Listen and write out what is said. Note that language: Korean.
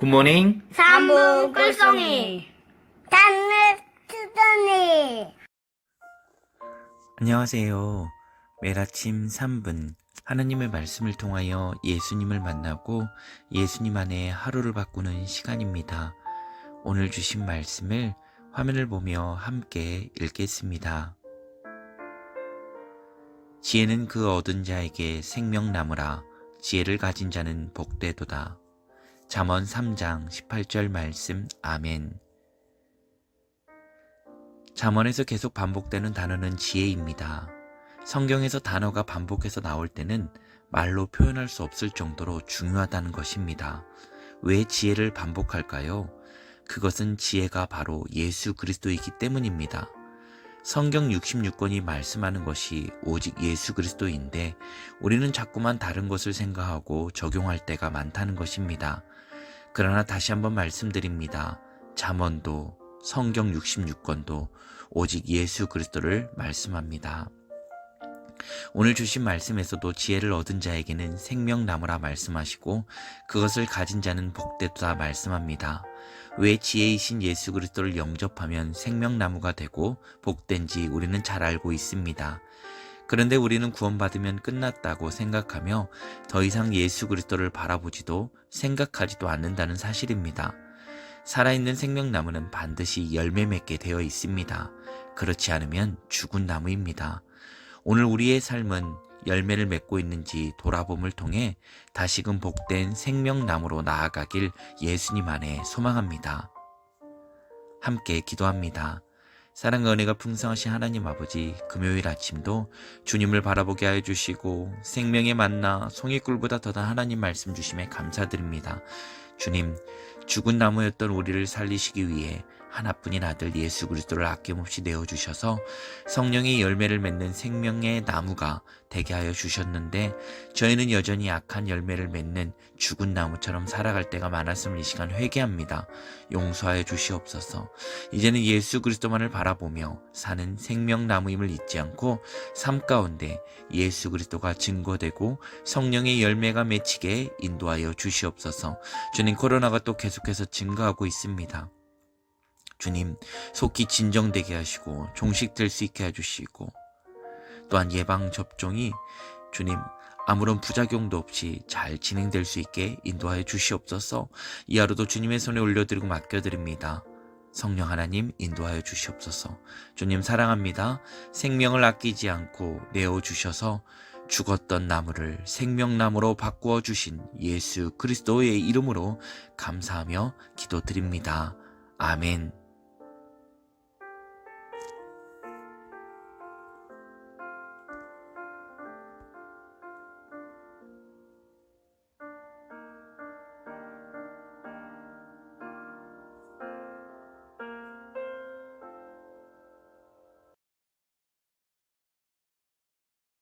굿모닝. 삼부 꿀송이 단을 쓰더니 안녕하세요. 매일 아침 3분 하나님의 말씀을 통하여 예수님을 만나고 예수님 안에 하루를 바꾸는 시간입니다. 오늘 주신 말씀을 화면을 보며 함께 읽겠습니다. 지혜는 그 얻은 자에게 생명나무라 지혜를 가진 자는 복되도다. 잠언 3장 18절 말씀 아멘. 잠언에서 계속 반복되는 단어는 지혜입니다. 성경에서 단어가 반복해서 나올 때는 말로 표현할 수 없을 정도로 중요하다는 것입니다. 왜 지혜를 반복할까요? 그것은 지혜가 바로 예수 그리스도이기 때문입니다. 성경 66권이 말씀하는 것이 오직 예수 그리스도인데 우리는 자꾸만 다른 것을 생각하고 적용할 때가 많다는 것입니다. 그러나 다시 한번 말씀드립니다. 잠언도 성경 66권도 오직 예수 그리스도를 말씀합니다. 오늘 주신 말씀에서도 지혜를 얻은 자에게는 생명나무라 말씀하시고 그것을 가진 자는 복되다 말씀합니다. 왜 지혜이신 예수 그리스도를 영접하면 생명나무가 되고 복된지 우리는 잘 알고 있습니다. 그런데 우리는 구원받으면 끝났다고 생각하며 더 이상 예수 그리스도를 바라보지도 생각하지도 않는다는 사실입니다. 살아있는 생명나무는 반드시 열매 맺게 되어 있습니다. 그렇지 않으면 죽은 나무입니다. 오늘 우리의 삶은 열매를 맺고 있는지 돌아봄을 통해 다시금 복된 생명나무로 나아가길 예수님 안에 소망합니다. 함께 기도합니다. 사랑과 은혜가 풍성하신 하나님 아버지, 금요일 아침도 주님을 바라보게 하여 주시고 생명의 만나 송이꿀보다 더한 하나님 말씀 주심에 감사드립니다. 주님, 죽은 나무였던 우리를 살리시기 위해 하나뿐인 아들 예수 그리스도를 아낌없이 내어 주셔서 성령의 열매를 맺는 생명의 나무가 되게 하여 주셨는데 저희는 여전히 약한 열매를 맺는 죽은 나무처럼 살아갈 때가 많았음을 이 시간 회개합니다. 용서하여 주시옵소서. 이제는 예수 그리스도만을 바라보며 사는 생명나무임을 잊지 않고 삶 가운데 예수 그리스도가 증거되고 성령의 열매가 맺히게 인도하여 주시옵소서. 주님 코로나가 또 계속해서 증가하고 있습니다. 주님 속히 진정되게 하시고 종식될 수 있게 해주시고 또한 예방 접종이 주님 아무런 부작용도 없이 잘 진행될 수 있게 인도하여 주시옵소서 이 하루도 주님의 손에 올려드리고 맡겨드립니다. 성령 하나님 인도하여 주시옵소서 주님 사랑합니다. 생명을 아끼지 않고 내어주셔서 죽었던 나무를 생명나무로 바꾸어 주신 예수 그리스도의 이름으로 감사하며 기도드립니다. 아멘.